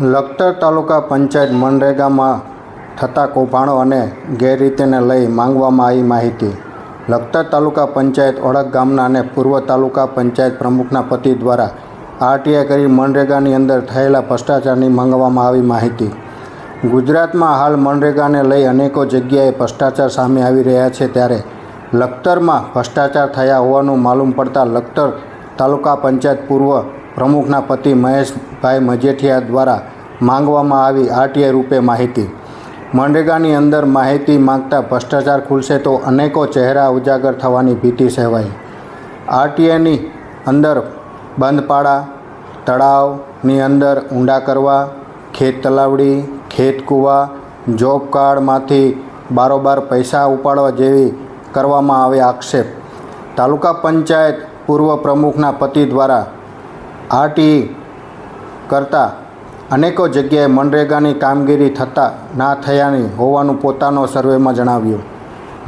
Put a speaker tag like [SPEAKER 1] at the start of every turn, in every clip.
[SPEAKER 1] લખતર તાલુકા પંચાયત મનરેગામાં થતા કૌભાંડો અને ગેરરીતિને લઈ માંગવામાં આવી માહિતી. લખતર તાલુકા પંચાયત ઓળખ ગામના અને પૂર્વ તાલુકા પંચાયત પ્રમુખના પતિ દ્વારા આરટીઆઈ કરી મનરેગાની અંદર થયેલા ભ્રષ્ટાચારની માંગવામાં આવી માહિતી. ગુજરાતમાં હાલ મનરેગાને લઈ અનેકો જગ્યાએ ભ્રષ્ટાચાર સામે આવી રહ્યા છે ત્યારે લખતરમાં ભ્રષ્ટાચાર થયા હોવાનું માલુમ પડતા લખતર તાલુકા પંચાયત પૂર્વ પ્રમુખના પતિ મહેશભાઈ મજેઠિયા દ્વારા માંગવામાં આવી આરટીઆઈ રૂપે માહિતી. મનરેગાની અંદર માહિતી માંગતા ભ્રષ્ટાચાર ખુલશે તો અનેકો ચહેરા ઉજાગર થવાની ભીતિ સહેવાઈ આરટીઆઈની અંદર બંધપાડા તળાવની અંદર ઊંડા કરવા, ખેત તલાવડી, ખેત કૂવા, જોબ કાર્ડમાંથી બારોબાર પૈસા ઉપાડવા જેવી કરવામાં આવે આક્ષેપ. તાલુકા પંચાયત પૂર્વ પ્રમુખના પતિ દ્વારા આરટીઈ કરતા અનેકો જગ્યાએ મનરેગાની કામગીરી થતાં ના થયાની હોવાનું પોતાનો સર્વેમાં જણાવ્યું.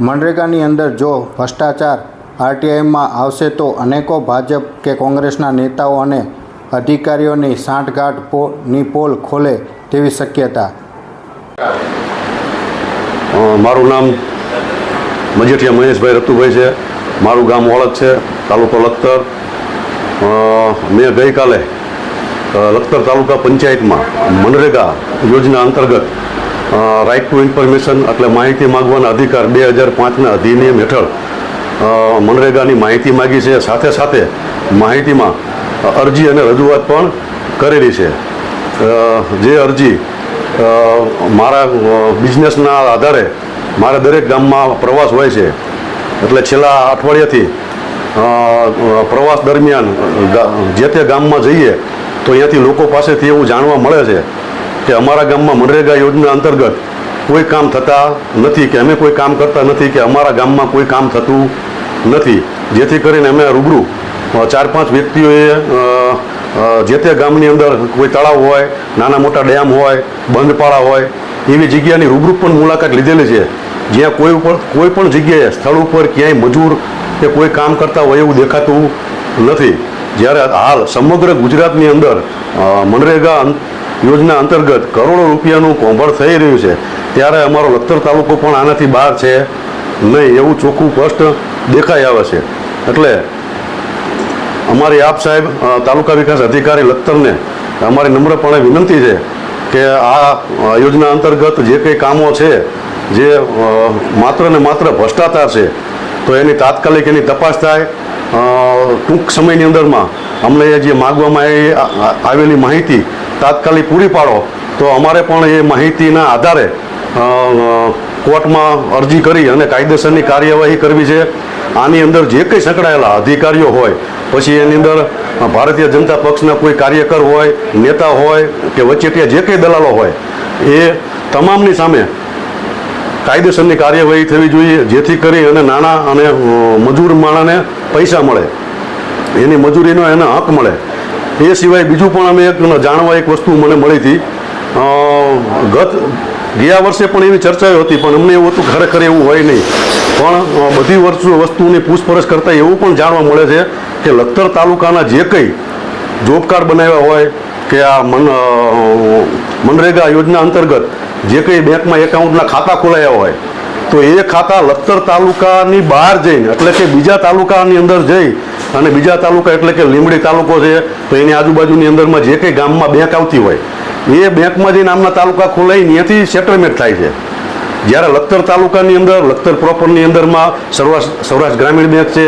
[SPEAKER 1] મનરેગાની અંદર જો ભ્રષ્ટાચાર આરટીઆઈમાં આવશે તો અનેકો ભાજપ કે કોંગ્રેસના નેતાઓ અને અધિકારીઓની સાંઠગાંઠ પો- ની પોલ ખોલે તેવી શક્યતા.
[SPEAKER 2] મારું નામ મજેઠિયા મહેશભાઈ રતુભાઈ છે. મારું ગામ ઓળખ છે, તાલુકો લખતર. મેં ગઈકાલે લખતર તાલુકા પંચાયતમાં મનરેગા યોજના અંતર્ગત રાઇટ ટુ ઇન્ફોર્મેશન એટલે માહિતી માગવાના અધિકાર બે હજાર પાંચના અધિનિયમ હેઠળ મનરેગાની માહિતી માગી છે. સાથે સાથે માહિતીમાં અરજી અને રજૂઆત પણ કરેલી છે. જે અરજી મારા બિઝનેસના આધારે મારે દરેક ગામમાં પ્રવાસ હોય છે. એટલે છેલ્લા અઠવાડિયાથી પ્રવાસ દરમિયાન જે તે ગામમાં જઈએ તો અહીંયાથી લોકો પાસેથી એવું જાણવા મળે છે કે અમારા ગામમાં મનરેગા યોજના અંતર્ગત કોઈ કામ થતા નથી, કે અમે કોઈ કામ કરતા નથી, કે અમારા ગામમાં કોઈ કામ થતું નથી. જેથી કરીને અમે રૂબરૂ ચાર પાંચ વ્યક્તિઓએ જે તે ગામની અંદર કોઈ તળાવ હોય, નાના મોટા ડેમ હોય, બંધપાળા હોય, એવી જગ્યાની રૂબરૂ પણ મુલાકાત લીધેલી છે. જ્યાં કોઈ ઉપર, કોઈ પણ જગ્યાએ સ્થળ ઉપર ક્યાંય મજૂર કે કોઈ કામ કરતા હોય એવું દેખાતું નથી. જ્યારે હાલ સમગ્ર ગુજરાતની અંદર મનરેગા યોજના અંતર્ગત કરોડો રૂપિયાનું કૌભાંડ થઈ રહ્યું છે, ત્યારે અમારો લખતર તાલુકો પણ આનાથી બહાર છે. નહીં, એવું ચોખ્ખું સ્પષ્ટ દેખાઈ આવે છે. એટલે અમારી આપ સાહેબ તાલુકા વિકાસ અધિકારી લખતરને અમારી નમ્રપણે વિનંતી છે કે આ યોજના અંતર્ગત જે કંઈ કામો છે, જે માત્ર ને માત્ર ભ્રષ્ટાચાર છે, તો એની તાત્કાલિક એની તપાસ થાય. ટૂંક સમયની અંદરમાં અમને જે માગવામાં આવેલી માહિતી તાત્કાલિક પૂરી પાડો. તો અમારે પણ એ માહિતીના આધારે કોર્ટમાં અરજી કરી અને કાયદેસરની કાર્યવાહી કરવી છે. આની અંદર જે કંઈ સંકળાયેલા અધિકારીઓ હોય, પછી એની અંદર ભારતીય જનતા પક્ષના કોઈ કાર્યકર હોય, નેતા હોય કે વચેટિયા જે કંઈ દલાલો હોય, એ તમામની સામે કાયદેસરની કાર્યવાહી થવી જોઈએ, જેથી કરી અને નાણાં અને મજૂર માણસને પૈસા મળે. એની મજૂરીનો એને હક મળે. એ સિવાય બીજું પણ અમે એક જાણવા એક વસ્તુ મને મળી હતી. ગત, ગયા વર્ષે પણ એવી ચર્ચાઓ હતી, પણ અમને એવું હતું ખરેખર એવું હોય નહીં. પણ બધી વર્ષ વસ્તુની પૂછપરછ કરતાં એવું પણ જાણવા મળે છે કે લખતર તાલુકાના જે કંઈ જોબ બનાવ્યા હોય, કે આ મન મનરેગા યોજના અંતર્ગત જે કંઈ બેંકમાં એકાઉન્ટના ખાતા ખોલાયા હોય, તો એ ખાતા લખતર તાલુકાની બહાર જઈને, એટલે કે બીજા તાલુકાની અંદર જઈ, અને બીજા તાલુકા એટલે કે લીમડી તાલુકો છે, તો એની આજુબાજુની અંદરમાં જે કંઈ ગામમાં બેંક આવતી હોય, એ બેંકમાં જઈને આમના તાલુકા ખોલાઈ ત્યાંથી સેટલમેન્ટ થાય છે. જ્યારે લખતર તાલુકાની અંદર, લખતર પ્રોપરની અંદરમાં સૌરાષ્ટ્ર સૌરાષ્ટ્ર ગ્રામીણ બેંક છે,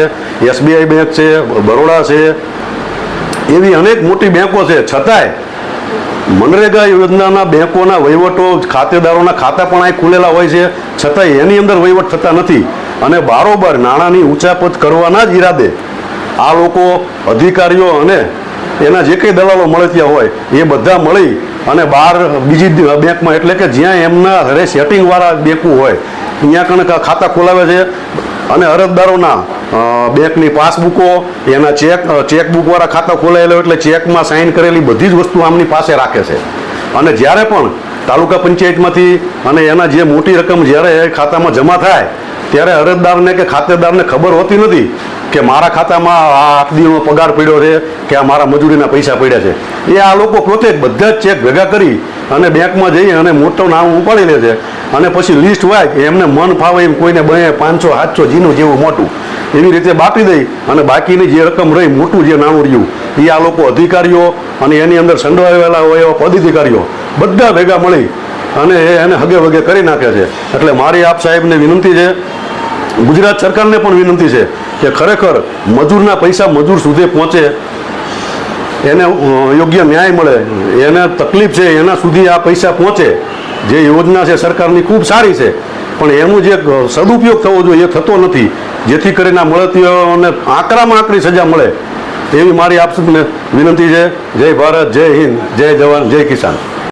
[SPEAKER 2] એસબીઆઈ બેંક છે, બરોડા છે, એવી અનેક મોટી બેંકો છે. છતાંય મનરેગા યોજનાના બેંકોના વહીવટો, ખાતેદારોના ખાતા પણ અહીં ખુલેલા હોય છે. છતાંય એની અંદર વહીવટ થતા નથી અને બારોબાર નાણાંની ઊંચાપત કરવાના જ ઈરાદે આ લોકો અધિકારીઓ અને એના જે કંઈ દલાલો મળતિયા હોય એ બધા મળી અને બહાર બીજી બેંકમાં એટલે કે જ્યાં એમના ઘરે સેટિંગવાળા બેંકો હોય, ત્યાં કણ ખાતા ખોલાવે છે અને અરજદારોના બેંકની પાસબુકો, એના ચેક ચેકબુકવાળા ખાતા ખોલાયેલા એટલે ચેકમાં સાઇન કરેલી બધી જ વસ્તુ આમની પાસે રાખે છે. અને જ્યારે પણ તાલુકા પંચાયતમાંથી અને એના જે મોટી રકમ જ્યારે એ ખાતામાં જમા થાય, ત્યારે અરજદારને કે ખાતેદારને ખબર હોતી નથી કે મારા ખાતામાં આ આઠ દિવસનો પગાર પડ્યો છે કે આ મારા મજૂરીના પૈસા પડ્યા છે. એ આ લોકો પોતે બધા જ ચેક ભેગા કરી અને બેંકમાં જઈ અને મોટો નામ ઉપાડી લે છે અને પછી લિસ્ટ કે એમને મન ફાવે એમ કોઈને બે પાંચસો, સાતસો જીનું જેવું મોટું. એવી રીતે બાપી દઈ અને બાકીની જે રકમ રહી, મોટું જે નાણું રહ્યું એ આ લોકો અધિકારીઓ અને એની અંદર સંડોવાયેલા હોય એવા પદાધિકારીઓ બધા ભેગા મળી અને એને હગે વગે કરી નાખે છે. એટલે મારી આપ સાહેબને વિનંતી છે, ગુજરાત સરકારને પણ વિનંતી છે કે ખરેખર મજૂરના પૈસા મજૂર સુધી પહોંચે એને યોગ્ય ન્યાય મળે. એને તકલીફ છે, એના સુધી આ પૈસા પહોંચે. જે યોજના છે, સરકારની ખૂબ સારી છે. પણ એનું જે સદુપયોગ થવો જોઈએ, એ થતો નથી. જેથી કરીને આ મળતીઓને આકરામાં આકરી સજા મળે. એવી મારી આપ વિનંતી છે. જય ભારત, જય હિન્દ, જય જવાન, જય કિસાન.